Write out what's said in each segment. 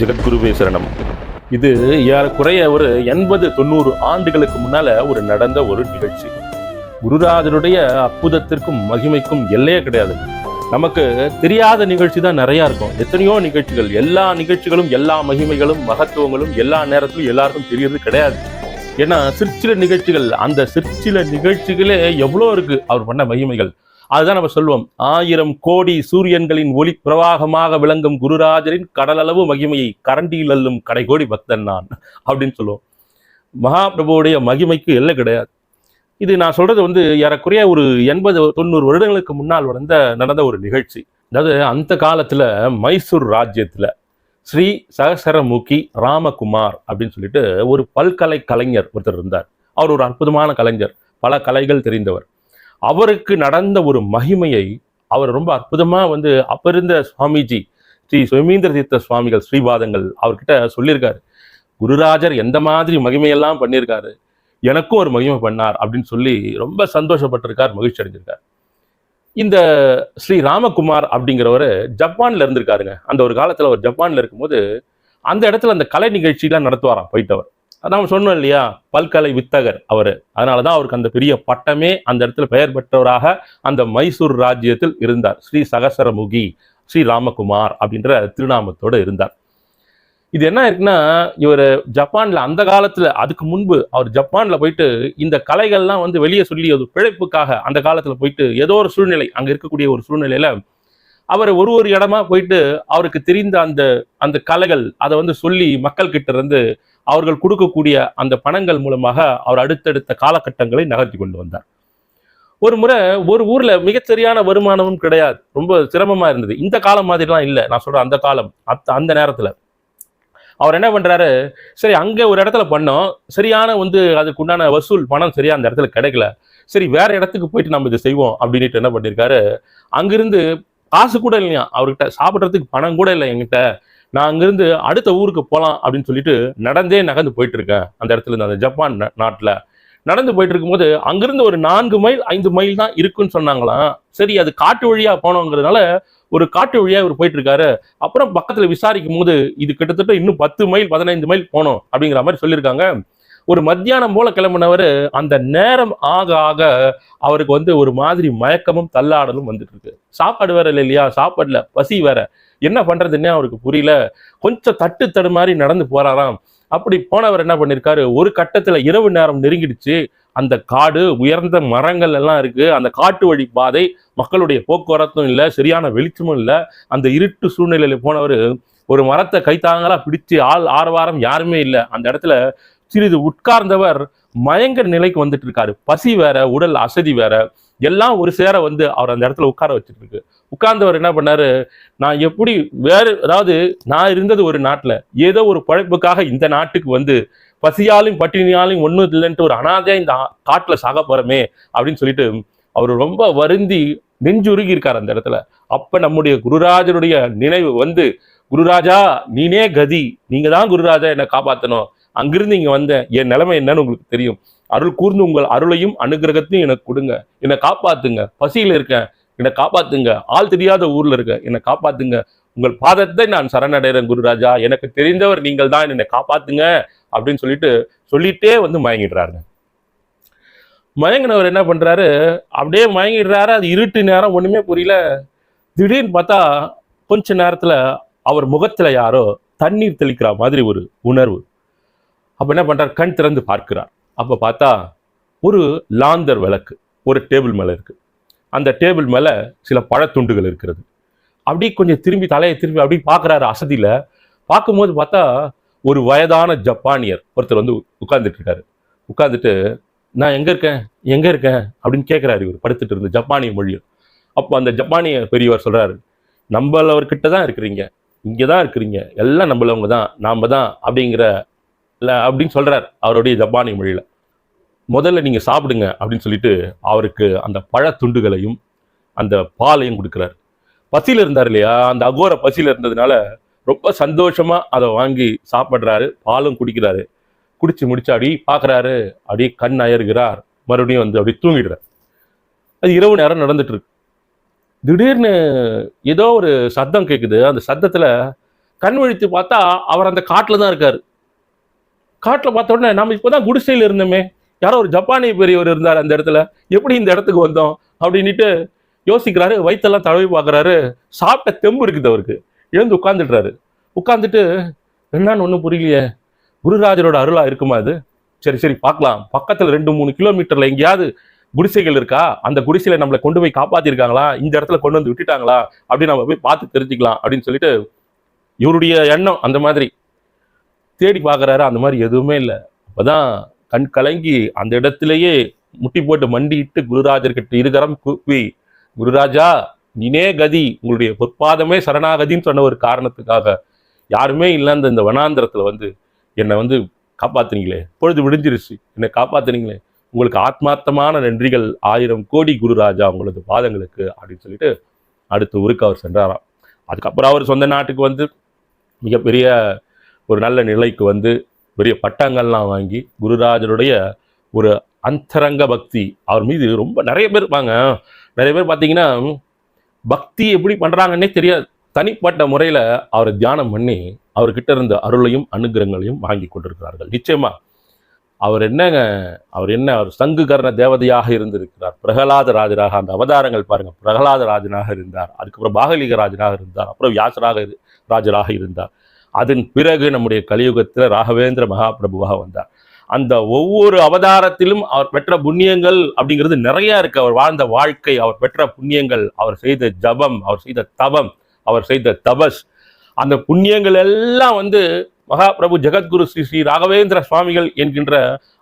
ஜெகத்குருவே சரணம். இது ஏறக்குறைய ஒரு எண்பது தொண்ணூறு ஆண்டுகளுக்கு முன்னால ஒரு நடந்த ஒரு நிகழ்ச்சி. குருராஜருடைய அற்புதத்திற்கும் மகிமைக்கும் எல்லையே கிடையாது. நமக்கு தெரியாத நிகழ்ச்சி தான் நிறையா இருக்கும். எத்தனையோ நிகழ்ச்சிகள் எல்லா நிகழ்ச்சிகளும் எல்லா மகிமைகளும் மகத்துவங்களும் எல்லா நேரத்திலும் எல்லாருக்கும் தெரியறது கிடையாது. ஏன்னா சிற்சில நிகழ்ச்சிகள் அந்த சிற்சில நிகழ்ச்சிகளே எவ்வளோ இருக்கு. அவர் பண்ண மகிமைகள். அதுதான் நம்ம சொல்லுவோம் ஆயிரம் கோடி சூரியன்களின் ஒளி பிரவாகமாக விளங்கும் குருராஜரின் கடலளவு மகிமையை கரண்டியில் அல்லும் கடைகோடி பக்தன் நான் அப்படின்னு சொல்லுவோம். மகாபிரபுவுடைய மகிமைக்கு எல்லை கிடையாது. இது நான் சொல்றது வந்து ஏறக்குறைய ஒரு எண்பது தொண்ணூறு வருடங்களுக்கு முன்னால் வந்த நடந்த ஒரு நிகழ்ச்சி. அதாவது அந்த காலத்துல மைசூர் ராஜ்யத்துல ஸ்ரீ சகசரமுகி ராமகுமார் அப்படின்னு சொல்லிட்டு ஒரு பல்கலை கலைஞர் ஒருத்தர் இருந்தார். அவர் ஒரு அற்புதமான கலைஞர். பல கலைகள் தெரிந்தவர். அவருக்கு நடந்த ஒரு மகிமையை அவர் ரொம்ப அற்புதமாக வந்து அப்போ இருந்த சுவாமிஜி ஸ்ரீ சுமீந்திர தீர்த்த சுவாமிகள் ஸ்ரீபாதங்கள் அவர்கிட்ட சொல்லியிருக்காரு. குருராஜர் எந்த மாதிரி மகிமையெல்லாம் பண்ணியிருக்காரு எனக்கும் ஒரு மகிமை பண்ணார் அப்படின்னு சொல்லி ரொம்ப சந்தோஷப்பட்டிருக்கார் மகிழ்ச்சி அடைஞ்சிருக்கார். இந்த ஸ்ரீ ராமகுமார் அப்படிங்கிறவர் ஜப்பானில் இருந்திருக்காருங்க. அந்த ஒரு காலத்தில் அவர் ஜப்பானில் இருக்கும்போது அந்த இடத்துல அந்த கலை நிகழ்ச்சியெல்லாம் நடத்துவாராம் போயிட்டவர். அதான் சொன்னோம் இல்லையா? பல்கலை வித்தகர் அவர். அதனால தான் அவருக்கு அந்த பெரிய பட்டமே அந்த இடத்துல பெயர் பெற்றவராக அந்த மைசூர் ராஜ்யத்தில் இருந்தார். ஸ்ரீ சகசரமுகி ஸ்ரீ ராமகுமார் அப்படின்ற திருநாமத்தோடு இருந்தார். இது என்ன இருக்குன்னா இவர் ஜப்பானில் அந்த காலத்தில் அதுக்கு முன்பு அவர் ஜப்பானில் போயிட்டு இந்த கலைகள்லாம் வந்து வெளியே சொல்லி அது பிழைப்புக்காக அந்த காலத்தில் போயிட்டு ஏதோ ஒரு சூழ்நிலை அங்கே இருக்கக்கூடிய ஒரு சூழ்நிலையில் அவர் ஒரு ஒரு இடமா போயிட்டு அவருக்கு தெரிந்த அந்த அந்த கலைகள் அதை வந்து சொல்லி மக்கள் கிட்ட இருந்து அவர்கள் கொடுக்கக்கூடிய அந்த பணங்கள் மூலமாக அவர் அடுத்தடுத்த காலகட்டங்களை நகர்த்தி கொண்டு வந்தார். ஒரு முறை ஒரு ஊர்ல மிகச்சரியான வருமானமும் கிடையாது. ரொம்ப சிரமமா இருந்தது. இந்த காலம் மாதிரிலாம் இல்லை. நான் சொல்றேன் அந்த காலம் அத்த அந்த நேரத்துல. அவர் என்ன பண்றாரு? சரி அங்க ஒரு இடத்துல பண்ணோம். சரியான வந்து அதுக்கு உண்டான வசூல் பணம் சரியா அந்த இடத்துல கிடைக்கல. சரி வேற இடத்துக்கு போயிட்டு நம்ம இதை செய்வோம் அப்படின்ட்டு என்ன பண்ணியிருக்காரு அங்கிருந்து காசு கூட இல்லையா? அவர்கிட்ட சாப்பிட்றதுக்கு பணம் கூட இல்லை என்கிட்ட. நான் அங்கிருந்து அடுத்த ஊருக்கு போகலாம் அப்படின்னு சொல்லிட்டு நடந்தே நகர்ந்து போயிட்டு இருக்கேன் அந்த இடத்துல இருந்து அந்த ஜப்பான் நாட்டில். நடந்து போயிட்டு இருக்கும்போது அங்கிருந்து ஒரு நான்கு மைல் ஐந்து மைல் தான் இருக்குன்னு சொன்னாங்களாம். சரி அது காட்டு வழியா போனோங்கிறதுனால ஒரு காட்டு வழியா இவர் போயிட்டு இருக்காரு அப்புறம் பக்கத்துல விசாரிக்கும் போது இது கிட்டத்தட்ட இன்னும் பத்து மைல் பதினைந்து மைல் போனோம் அப்படிங்கிற மாதிரி சொல்லியிருக்காங்க. ஒரு மத்தியானம் போல கிளம்பினவர் அந்த நேரம் ஆக ஆக அவருக்கு வந்து ஒரு மாதிரி மயக்கமும் தள்ளாடலும் வந்துட்டு இருக்கு சாப்பாடு வேற இல்லை இல்லையா? சாப்பாடுல பசி வேற. என்ன பண்றதுன்னே அவருக்கு புரியல. கொஞ்சம் தட்டு தடு மாதிரி நடந்து போறாராம். அப்படி போனவர் என்ன பண்ணிருக்காரு? ஒரு கட்டத்துல இரவு நேரம் நெருங்கிடுச்சு. அந்த காடு உயர்ந்த மரங்கள் எல்லாம் இருக்கு. அந்த காட்டு வழி பாதை மக்களுடைய போக்குவரத்தும் இல்லை சரியான வெளிச்சமும் இல்லை. அந்த இருட்டு சூழ்நிலையில போனவர் ஒரு மரத்தை கைத்தாங்களா பிடிச்சு ஆள் ஆரவாரம் யாருமே இல்லை. அந்த இடத்துல சிறிது உட்கார்ந்தவர் மயங்கர் நிலைக்கு வந்துட்டு இருக்காரு பசி வேற உடல் அசதி வேற எல்லாம் ஒரு சேர வந்து அவர் அந்த இடத்துல உட்கார வச்சுட்டு இருக்கு உட்கார்ந்தவர் என்ன பண்ணாரு? நான் எப்படி வேறு அதாவது நான் இருந்தது ஒரு நாட்டில் ஏதோ ஒரு பழைப்புக்காக இந்த நாட்டுக்கு வந்து பசியாலும் பட்டினியாலும் ஒன்றும் இல்லைன்ட்டு ஒரு அனாதையாக இந்த காட்டில் சாக போறமே அப்படின்னு சொல்லிட்டு அவர் ரொம்ப வருந்தி நெஞ்சுருகி இருக்கார் அந்த இடத்துல. அப்போ நம்முடைய குருராஜனுடைய நினைவு வந்து குருராஜா நீனே கதி நீங்கள் தான் குருராஜா என்னை காப்பாற்றணும் அங்கிருந்து இங்க வந்தேன் என் நிலைமை என்னன்னு உங்களுக்கு தெரியும். அருள் கூர்ந்து உங்கள் அருளையும் அனுகிரகத்தையும் எனக்கு கொடுங்க. என்னை காப்பாத்துங்க. பசியில் இருக்கேன். என்னை காப்பாத்துங்க. ஆள் தெரியாத ஊர்ல இருக்க என்னை காப்பாத்துங்க. உங்கள் பாதத்தை நான் சரணடைறேன் குருராஜா. எனக்கு தெரிந்தவர் நீங்கள் தான். என்னை காப்பாத்துங்க. அப்படின்னு சொல்லிட்டு சொல்லிட்டே வந்து மயங்கிடுறாருங்க. மயங்கினவர் என்ன பண்றாரு? அப்படியே மயங்கிடுறாரு. அது இருட்டு நேரம் ஒண்ணுமே புரியல. திடீர்னு பார்த்தா கொஞ்ச நேரத்துல அவர் முகத்துல யாரோ தண்ணீர் தெளிக்கிற மாதிரி ஒரு உணர்வு. அப்போ என்ன பண்ணுறார் கண் திறந்து பார்க்கிறார். அப்போ பார்த்தா ஒரு லாந்தர் விளக்கு ஒரு டேபிள் மேலே இருக்குது அந்த டேபிள் மேலே சில பழத்துண்டுகள் இருக்கிறது. அப்படி கொஞ்சம் திரும்பி தலையை திரும்பி அப்படி பார்க்குறாரு அசதியில். பார்க்கும்போது பார்த்தா ஒரு வயதான ஜப்பானியர் ஒருத்தர் வந்து உட்கார்ந்துட்டு இருக்காரு. உட்காந்துட்டு நான் எங்கே இருக்கேன்? எங்கே இருக்கேன்? அப்படின்னு கேட்குறாரு இவர் படுத்துட்டு இருந்த ஜப்பானிய மொழியில். அப்போ அந்த ஜப்பானிய பெரியவர் சொல்கிறாரு நம்மளவர்கிட்ட தான் இருக்கிறீங்க. இங்கே தான் இருக்கிறீங்க. எல்லாம் நம்மளவங்க தான். நாம் தான். அப்படிங்கிற இல்லை அப்படின்னு சொல்கிறார் அவருடைய ஜப்பானி மொழியில். முதல்ல நீங்கள் சாப்பிடுங்க அப்படின்னு சொல்லிட்டு அவருக்கு அந்த பழத்துண்டுகளையும் அந்த பாலையும் கொடுக்குறாரு. பசியில் இருந்தார் இல்லையா? அந்த அகோர பசியில் இருந்ததுனால ரொம்ப சந்தோஷமாக அதை வாங்கி சாப்பிட்றாரு பாலும் குடிக்கிறாரு. குடிச்சு முடிச்சு அப்படி பார்க்குறாரு அப்படியே கண் அயர்கிறார். மறுபடியும் வந்து அப்படி தூங்கிடுறார். அது இரவு நேரம் நடந்துட்டு இருக்கு திடீர்னு ஏதோ ஒரு சத்தம் கேட்குது அந்த சத்தத்தில் கண் விழித்து பார்த்தா அவர் அந்த காட்டில் தான் இருக்கார். காட்டில் பார்த்த உடனே நம்ம இப்பதான் குடிசையில் இருந்தோமே. யாரோ ஒரு ஜப்பானிய பெரியவர் இருந்தார் அந்த இடத்துல. எப்படி இந்த இடத்துக்கு வந்தோம்? அப்படின்னுட்டு யோசிக்கிறாரு. வயிற்றெல்லாம் தடவி பார்க்குறாரு. சாப்பிட்ட தெம்பு இருக்குது அவருக்கு. எழுந்து உட்காந்துடுறாரு உட்காந்துட்டு என்னன்னு ஒன்றும் புரியலையே. குருராஜரோட அருளாக இருக்குமா அது சரி சரி பார்க்கலாம். பக்கத்தில் ரெண்டு மூணு கிலோமீட்டரில் எங்கேயாவது குடிசைகள் இருக்கா? அந்த குடிசையில் நம்மளை கொண்டு போய் காப்பாற்றிருக்காங்களா இந்த இடத்துல கொண்டு வந்து விட்டுட்டாங்களா? அப்படின்னு நம்ம போய் பார்த்து தெரிஞ்சுக்கலாம் அப்படின்னு சொல்லிட்டு இவருடைய எண்ணம் அந்த மாதிரி. தேடி பார்க்குறாரு அந்த மாதிரி எதுவுமே இல்லை. அப்பதான் கண் கலங்கி அந்த இடத்திலேயே முட்டி போட்டு மண்டியிட்டு குருராஜர்கிட்ட இருகரம் கூப்பி குருராஜா நீனே கதி உங்களுடைய பொற்பாதமே சரணாகதின்னு சொன்ன ஒரு காரணத்துக்காக யாருமே இல்லாத இந்த வனாந்திரத்தில் வந்து என்னை வந்து காப்பாத்துனீங்களே பொழுது விடிஞ்சிருச்சு. என்னை காப்பாத்துனீங்களே உங்களுக்கு ஆத்மார்த்தமான நன்றிகள் ஆயிரம் கோடி குருராஜா உங்களது பாதங்களுக்கு அப்படின்னு சொல்லிட்டு அடுத்த ஊருக்கு அவர் சென்றாராம். அதுக்கப்புறம் அவர் சொந்த நாட்டுக்கு வந்து மிகப்பெரிய ஒரு நல்ல நிலைக்கு வந்து பெரிய பட்டங்கள்லாம் வாங்கி குருராஜருடைய ஒரு அந்தரங்க பக்தி. அவர் மீது ரொம்ப நிறைய பேர் இருப்பாங்க. நிறைய பேர் பார்த்தீங்கன்னா பக்தி எப்படி பண்ணுறாங்கன்னே தெரியாது. தனிப்பட்ட முறையில் அவரை தியானம் பண்ணி அவர்கிட்ட இருந்த அருளையும் அனுகிரகங்களையும் வாங்கி கொண்டிருக்கிறார்கள். நிச்சயமா அவர் என்னங்க அவர் என்ன அவர் சங்குகர்ண தேவதையாக இருந்திருக்கிறார். பிரகலாத ராஜராக அந்த அவதாரங்கள் பாருங்கள் பிரகலாத ராஜனாக இருந்தார். அதுக்கப்புறம் பாகலிக ராஜனாக இருந்தார். அப்புறம் வியாசராக இரு- ராஜராக இருந்தார். அதன் பிறகு நம்முடைய கலியுகத்தில் ராகவேந்திர மகாபிரபுவாக வந்தார். அந்த ஒவ்வொரு அவதாரத்திலும் அவர் பெற்ற புண்ணியங்கள் அப்படிங்கிறது நிறைய இருக்கு. அவர் வாழ்ந்த வாழ்க்கை அவர் பெற்ற புண்ணியங்கள் அவர் செய்த ஜபம் அவர் செய்த தவம் அவர் செய்த தபஸ். அந்த புண்ணியங்கள் எல்லாம் வந்து மகாபிரபு ஜெகத்குரு ஸ்ரீ ஸ்ரீ ராகவேந்திர சுவாமிகள் என்கின்ற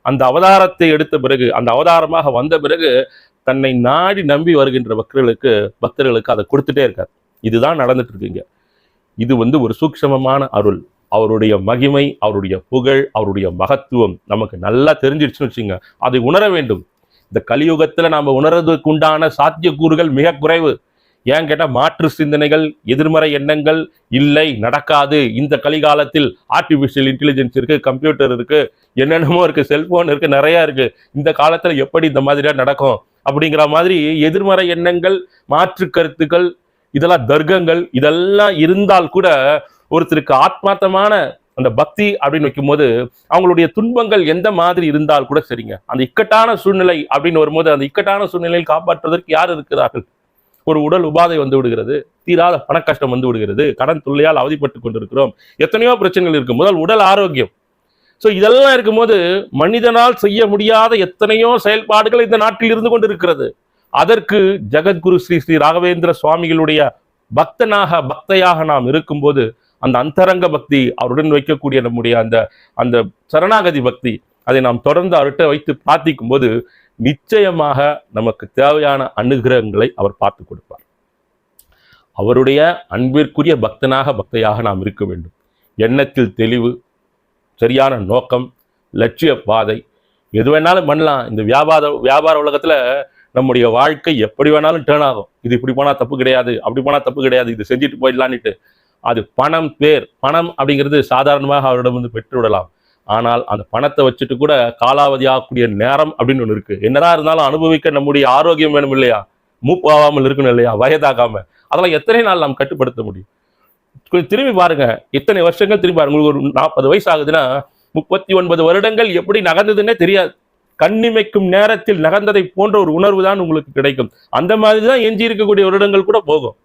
அந்த அவதாரத்தை எடுத்த பிறகு அந்த அவதாரமாக வந்த பிறகு தன்னை நாடி நம்பி வருகின்ற பக்தர்களுக்கு பக்தர்களுக்கு அதை கொடுத்துட்டே இருக்கார். இதுதான் நடந்துட்டு இருக்குங்க இது வந்து ஒரு சூக்ஷமமான அருள். அவருடைய மகிமை அவருடைய புகழ் அவருடைய மகத்துவம் நமக்கு நல்லா தெரிஞ்சிருச்சுன்னு வச்சுங்க அதை உணர வேண்டும். இந்த கலியுகத்தில் நாம் உணர்றதுக்கு உண்டான சாத்தியக்கூறுகள் மிக குறைவு. ஏன் கேட்டால் மாற்று சிந்தனைகள் எதிர்மறை எண்ணங்கள் இல்லை நடக்காது. இந்த கலிகாலத்தில் ஆர்டிஃபிஷியல் இன்டெலிஜென்ஸ் இருக்குது கம்ப்யூட்டர் இருக்கு என்னென்னமோ இருக்குது செல்ஃபோன் இருக்குது நிறையா இருக்குது இந்த காலத்தில் எப்படி இந்த மாதிரியா நடக்கும்? அப்படிங்கிற மாதிரி எதிர்மறை எண்ணங்கள் மாற்று கருத்துக்கள் இதெல்லாம் தர்க்கங்கள் இதெல்லாம் இருந்தால் கூட ஒருத்தருக்கு ஆத்மார்த்தமான அந்த பக்தி அப்படின்னு வைக்கும்போது அவங்களுடைய துன்பங்கள் எந்த மாதிரி இருந்தால் கூட சரிங்க. அந்த இக்கட்டான சூழ்நிலை அப்படின்னு வரும்போது அந்த இக்கட்டான சூழ்நிலையில் காப்பாற்றுவதற்கு யார் இருக்கிறார்கள்? ஒரு உடல் உபாதை வந்து விடுகிறது தீராத பண கஷ்டம் வந்து விடுகிறது கடன் தொல்லையால் அவதிப்பட்டு கொண்டிருக்கிறோம் எத்தனையோ பிரச்சனைகள் இருக்கு. முதல் உடல் ஆரோக்கியம். ஸோ இதெல்லாம் இருக்கும்போது மனிதனால் செய்ய முடியாத எத்தனையோ செயல்பாடுகள் இந்த நாட்டில் இருந்து கொண்டு இருக்கிறது அதற்கு ஜெகத்குரு ஸ்ரீ ஸ்ரீ ராகவேந்திர சுவாமிகளுடைய பக்தனாக பக்தையாக நாம் இருக்கும்போது அந்த அந்தரங்க பக்தி அவருடன் வைக்கக்கூடிய நம்முடைய அந்த அந்த சரணாகதி பக்தி அதை நாம் தொடர்ந்து அவர்கிட்ட வைத்து பிரார்த்திக்கும் போது நிச்சயமாக நமக்கு தேவையான அனுகிரகங்களை அவர் பார்த்து கொடுப்பார். அவருடைய அன்பிற்குரிய பக்தனாக பக்தையாக நாம் இருக்க வேண்டும். எண்ணத்தில் தெளிவு சரியான நோக்கம் லட்சிய பாதை எது வேணாலும் பண்ணலாம். இந்த வியாபார வியாபார உலகத்தில் நம்முடைய வாழ்க்கை எப்படி வேணாலும் டேர்ன் ஆகும். இது இப்படி போனால் தப்பு கிடையாது அப்படி போனால் தப்பு கிடையாது இது செஞ்சுட்டு போயிடலான்னுட்டு. அது பணம் பேர் பணம் அப்படிங்கிறது சாதாரணமாக அவரிடம் வந்து பெற்று விடலாம். ஆனால் அந்த பணத்தை வச்சுட்டு கூட காலாவதி ஆகக்கூடிய நேரம் அப்படின்னு ஒன்று இருக்குது என்னதான் இருந்தாலும் அனுபவிக்க நம்முடைய ஆரோக்கியம் வேணும் இல்லையா? மூப்பாவாமல் இருக்கணும் இல்லையா? வயதாகாமல் அதெல்லாம் எத்தனை நாள் நாம் கட்டுப்படுத்த முடியும்? கொஞ்சம் திரும்பி பாருங்க. இத்தனை வருஷங்கள் திரும்பி பாருங்க. உங்களுக்கு ஒரு நாற்பது வயசு ஆகுதுன்னா முப்பத்தி ஒன்பது வருடங்கள் எப்படி நகர்ந்ததுன்னே தெரியாது. கண்ணிமைக்கும் நேரத்தில் நகர்ந்ததை போன்ற ஒரு உணர்வு தான் உங்களுக்கு கிடைக்கும். அந்த மாதிரி தான் எஞ்சி இருக்கக்கூடிய வருடங்கள் கூட போகும்.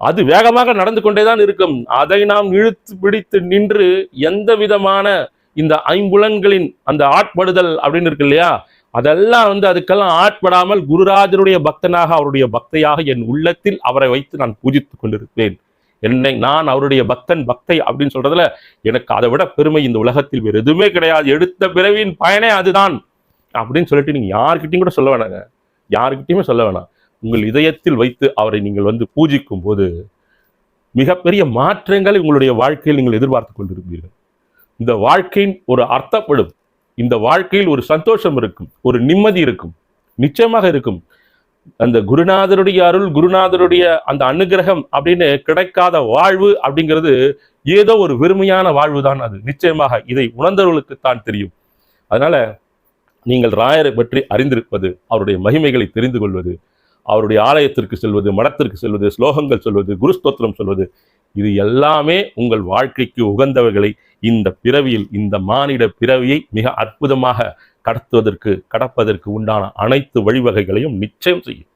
அது வேகமாக நடந்து கொண்டே தான் இருக்கும். அதை நாம் இழுத்து பிடித்து நின்று எந்த விதமான இந்த ஐம்புலன்களின் அந்த ஆட்படுதல் அப்படின்னு இருக்கு இல்லையா? அதெல்லாம் வந்து அதுக்கெல்லாம் ஆட்படாமல் குருராஜருடைய பக்தனாக அவருடைய பக்தையாக என் உள்ளத்தில் அவரை வைத்து நான் பூஜித்துக் கொண்டிருப்பேன். என்னை நான் அவருடைய பக்தன் பக்தை அப்படின்னு சொல்றதுல எனக்கு அதை விட பெருமை இந்த உலகத்தில் வேறு எதுவுமே கிடையாது. எடுத்த பிறவியின் பயனே அதுதான். அப்படின்னு சொல்லிட்டு நீங்க யார்கிட்டயும் கூட சொல்ல வேணாங்க. யாருக்கிட்டையுமே சொல்ல வேணாம். உங்கள் இதயத்தில் வைத்து அவரை நீங்கள் வந்து பூஜிக்கும் போது மிகப்பெரிய மாற்றங்களை உங்களுடைய வாழ்க்கையில் நீங்கள் எதிர்பார்த்து கொண்டிருப்பீர்கள். இந்த வாழ்க்கையின் ஒரு அர்த்தப்படும் இந்த வாழ்க்கையில் ஒரு சந்தோஷம் இருக்கும் ஒரு நிம்மதி இருக்கும் நிச்சயமாக இருக்கும். அந்த குருநாதருடைய அருள் குருநாதருடைய அந்த அனுகிரகம் அப்படின்னு கிடைக்காத வாழ்வு அப்படிங்கிறது ஏதோ ஒரு வெறுமையான வாழ்வு தான் அது. நிச்சயமாக இதை உணர்ந்தவர்களுக்கு தான் தெரியும். அதனால நீங்கள் ராயரை பற்றி அறிந்திருப்பது அவருடைய மகிமைகளை தெரிந்து கொள்வது அவருடைய ஆலயத்திற்கு செல்வது மடத்திற்கு செல்வது ஸ்லோகங்கள் சொல்வது குருஸ்தோத்திரம் சொல்வது இது எல்லாமே உங்கள் வாழ்க்கைக்கு உகந்தவர்களை இந்த பிறவியில் இந்த மானிட பிறவியை மிக அற்புதமாக கடத்துவதற்கு கடப்பதற்கு உண்டான அனைத்து வழிவகைகளையும் நிச்சயம் செய்யும்.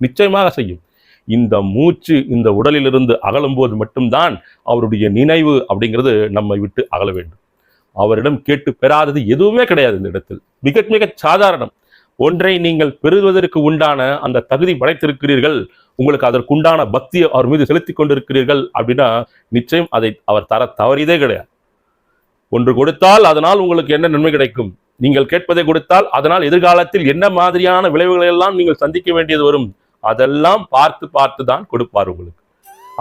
நிச்சயமாக செய்யும். இந்த மூச்சு இந்த உடலிலிருந்து அகலும்போது மட்டும்தான் அவருடைய நினைவு அப்படிங்கிறது நம்மை விட்டு அகல வேண்டும். அவரிடம் கேட்டு பெறாதது எதுவுமே கிடையாது இந்த இடத்தில். மிக மிக சாதாரணம். ஒன்றை நீங்கள் பெறுவதற்கு உண்டான அந்த தகுதி படைத்திருக்கிறீர்கள் உங்களுக்கு அதற்குண்டான பக்தியை அவர் மீது செலுத்தி கொண்டிருக்கிறீர்கள் அப்படின்னா நிச்சயம் அதை அவர் தர தவறியதே கிடையாது. ஒன்று கொடுத்தால் அதனால் உங்களுக்கு என்ன நன்மை கிடைக்கும்? நீங்கள் கேட்பதை கொடுத்தால் அதனால் எதிர்காலத்தில் என்ன மாதிரியான விளைவுகளை எல்லாம் நீங்கள் சந்திக்க வேண்டியது வரும்? அதெல்லாம் பார்த்து பார்த்து தான் கொடுப்பார் உங்களுக்கு.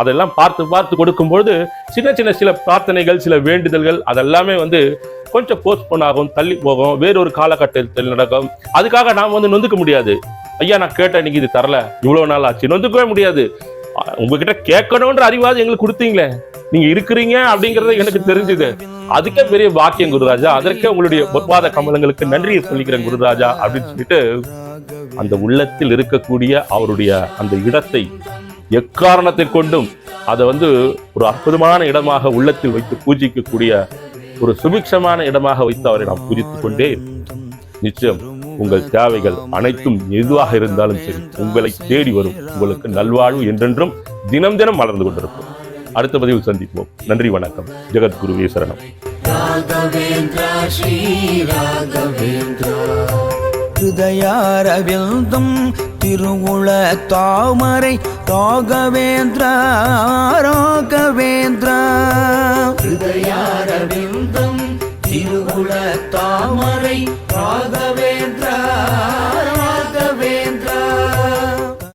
அதெல்லாம் பார்த்து பார்த்து கொடுக்கும்பொழுது சின்ன சின்ன சில பிரார்த்தனைகள் சில வேண்டுதல்கள் அதெல்லாமே வந்து கொஞ்சம் போஸ்ட்போன் ஆகும் தள்ளி போகும் வேறொரு காலகட்டத்தில் நடக்கும். அதுக்காக நாம் வந்து நொந்துக்க முடியாது. ஐயா நான் கேட்டேன் இன்னைக்கு இது தரல. இவ்வளவு நாள் ஆச்சு. நொந்துக்கவே முடியாது. உங்ககிட்ட கேட்கணுன்ற அறிவாது எங்களுக்கு கொடுத்தீங்களே. நீங்க இருக்கிறீங்க அப்படிங்கறது எனக்கு தெரிஞ்சுது. அதுக்கே பெரிய பாக்கியம் குருராஜா. அதற்கே உங்களுடைய பொற்பாத கமலங்களுக்கு நன்றியை சொல்லிக்கிறேன் குருராஜா அப்படின்னு சொல்லிட்டு அந்த உள்ளத்தில் இருக்கக்கூடிய அவருடைய அந்த இடத்தை எக்காரணத்தை கொண்டும் அதை வந்து ஒரு அற்புதமான இடமாக உள்ளத்தில் வைத்து பூஜிக்கக்கூடிய ஒரு சுபிக்ஷமான இடமாக வைத்து அவரை நாம் பூஜித்துக் கொண்டே நிச்சயம் உங்கள் தேவைகள் அனைத்தும் எதுவாக இருந்தாலும் சரி உங்களை தேடி வரும். உங்களுக்கு நல்வாழ்வு என்றென்றும் தினம் தினம் மலர்ந்து கொண்டிருக்கும். அடுத்த பதிவில் சந்திப்போம். நன்றி வணக்கம். ஜெகத்குருவே சரணம். ராகவேந்திரா ஹிருதயாரவிந்தம் திருவுள தாமரை ராகவேந்திரா ராகவேந்திரா. ஹிருதயாரவிந்தம் திருகுல தாமரை ராக